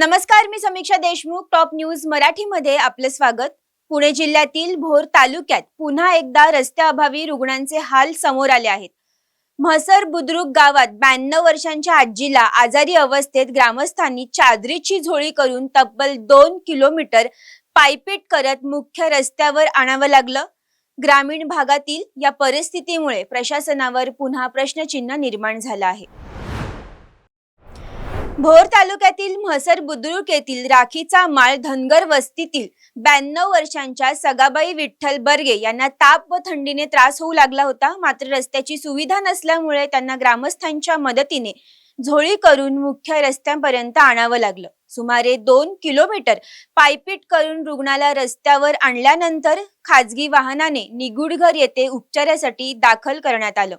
नमस्कार मी Samiksha Deshmukh top news मराठीमध्ये आपलं स्वागत. पुणे जिल्ह्यातील भोर तालुक्यात पुन्हा एकदा रस्त्याअभावी रुग्णांचे हाल समोर आले आहेत. म्हसर बुद्रुक गावात ब्याण्णव वर्षांच्या आजीला आजारी अवस्थेत ग्रामस्थांनी चादरीची झोळी करून तब्बल दोन किलोमीटर पायपीट करत मुख्य रस्त्यावर आणावं लागलं. ग्रामीण भागातील या परिस्थितीमुळे प्रशासनावर पुन्हा प्रश्नचिन्ह निर्माण झालं आहे. भोर तालुक्यातील म्हसर बुद्रुक येथील राखीचा माळ धनगर वस्तीतील ब्याण्णव वर्षांच्या सगाबाई विठ्ठल बर्गे यांना ताप व थंडीने त्रास होऊ लागला होता. मात्र रस्त्याची सुविधा नसल्यामुळे त्यांना ग्रामस्थांच्या मदतीने झोळी करून मुख्य रस्त्यापर्यंत आणावं लागलं. सुमारे दोन किलोमीटर पायपीट करून रुग्णाला रस्त्यावर आणल्यानंतर खाजगी वाहनाने निगुडघर येथे उपचारासाठी दाखल करण्यात आलं.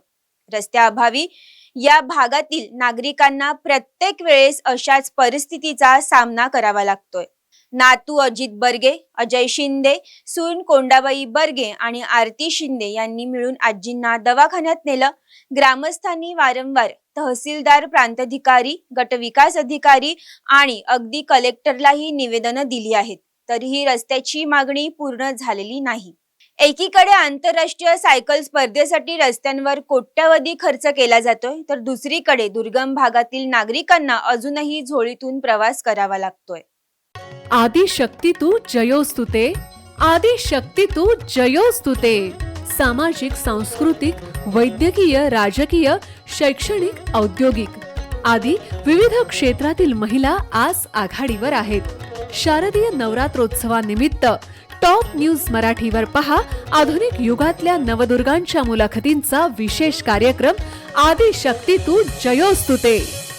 रस्त्याअभावी या भागातील नागरिकांना प्रत्येक वेळेस अशाच परिस्थितीचा सामना करावा लागतोय. नातू अजित बर्गे अजय शिंदे सून कोंडाबाई बर्गे आणि आरती शिंदे यांनी मिळून आजींना दवाखान्यात नेलं. ग्रामस्थांनी वारंवार तहसीलदार प्रांताधिकारी गटविकास अधिकारी आणि अगदी कलेक्टरलाही निवेदनं दिली आहेत. तरीही रस्त्याची मागणी पूर्ण झालेली नाही. एकीकडे आंतरराष्ट्रीय सायकल स्पर्धेसाठी रस्त्यांवर कोट्यवधी खर्च केला जातोय तर दुसरीकडे दुर्गम भागातील नागरिकांना अजूनही झोळीतून प्रवास करावा लागतोय. आदिशक्ती तू जयोस्तुते आदिशक्ती तू जयोस्तुते. सामाजिक सांस्कृतिक वैद्यकीय राजकीय शैक्षणिक औद्योगिक आदी विविध क्षेत्रातील महिला आज आघाडीवर आहेत. शारदीय नवरात्रोत्सवानिमित्त टॉप न्यूज मराठीवर पहा. आधुनिक युगातल्या नवदुर्गांच्या मुलाखतींचा विशेष कार्यक्रम आदिशक्ती तू जयोस्तुते.